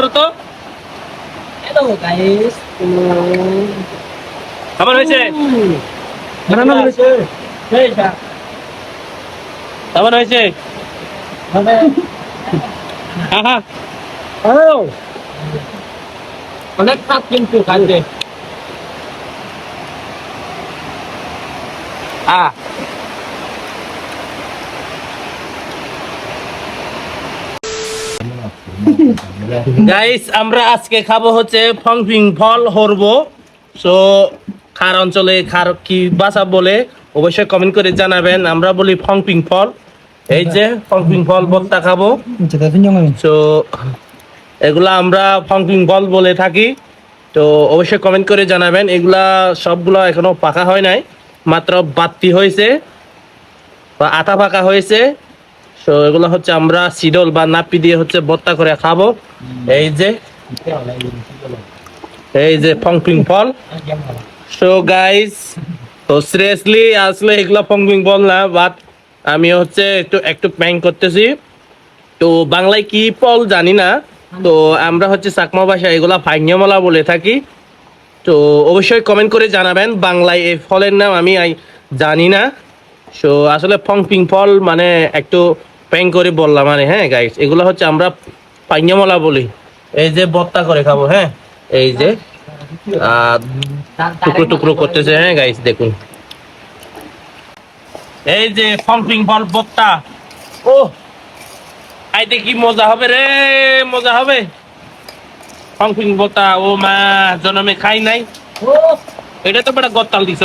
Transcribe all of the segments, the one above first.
করো তো Hello guys. কেমন হয়েছে Mana হয়েছে? এইটা কেমন হয়েছে মানে আহা হ্যালো অনেক খাপ কিন্তু খাইতে আ গাইস আমরা আজকে খাব হচ্ছে ফংফিং ফল, হরবো। সো খার অঞ্চলে খার কি ভাষা বলে, অবশ্যই কমেন্ট করে জানাবেন। আমরা বলি ফংপিং ফল। এই যে ফংপিং ফল বত্তা খাব। তো এগুলা আমরা ফংপিং ফল বলে থাকি। তো, অবশ্যই কমেন্ট করে জানাবেন। এগুলা সবগুলা এখনও পাকা হয় নাই। মাত্র বাতি হয়েছে। বা আটা পাকা হয়েছে। তো এগুলো হচ্ছে আমরা সিডল বা নাপি দিয়ে হচ্ছে বত্তা করে খাব। এই যে এই যে ফংপিং ফল। সো গাইস তো সিরিয়াসলি আসলে এগুলো ফংপিং ফল না বাট আমি হচ্ছে একটু একটু প্যাং করতেছি। তো বাংলায় কি ফল জানি না, তো আমরা হচ্ছে চাকমা ভাষায় এগুলা ভাগ্যমালা বলে থাকি। তো অবশ্যই কমেন্ট করে জানাবেন, বাংলায় এই ফলের নাম আমি জানি না। সো আসলে ফংপিং ফল মানে একটু প্যাং করে বললাম মানে হ্যাঁ গাইস এগুলো হচ্ছে আমরা পাইঞ্জামলা বলি। এই যে বত্তা করে খাব হ্যাঁ? এই যে টুকরো টুকরো করতেছে হ্যাঁ গাইস দেখুন। এই যে ফং পিং ফল বত্তা। ও আইতে কি মজা হবে রে, মজা হবে? ফংফিং বতা ও মা, জনমে খাই নাই। এটা তো বড় গত্তাল দিছ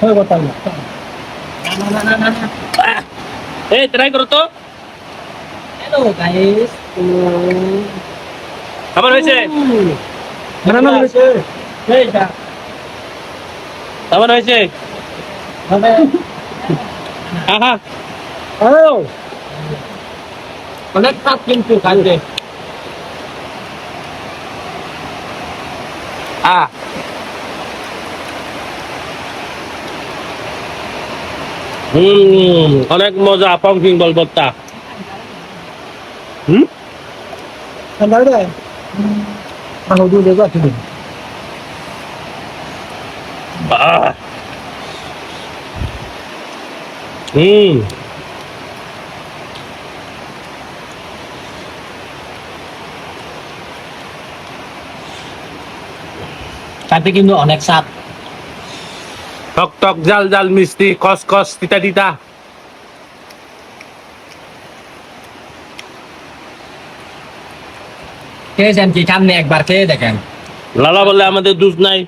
হয়ে কথা না এই ট্রাই করো তো হ্যালো গাইস কেমন হয়েছে mana হয়েছে এইটা কেমন হয়েছে মানে আহা হ্যালো অনেক খাপ কিন্তু খাইতে আ হুম অনেক মজা ফংফিং বল বত্তা হুম? হুম। তাতে কিন্তু অনেক সাপ টক টক জাল জাল মিষ্টি কস কস তিতা তিতা। খেয়েছেন কি? সামনে একবার খেয়ে দেখেন। লালা বলে আমাদের দুধ নাই।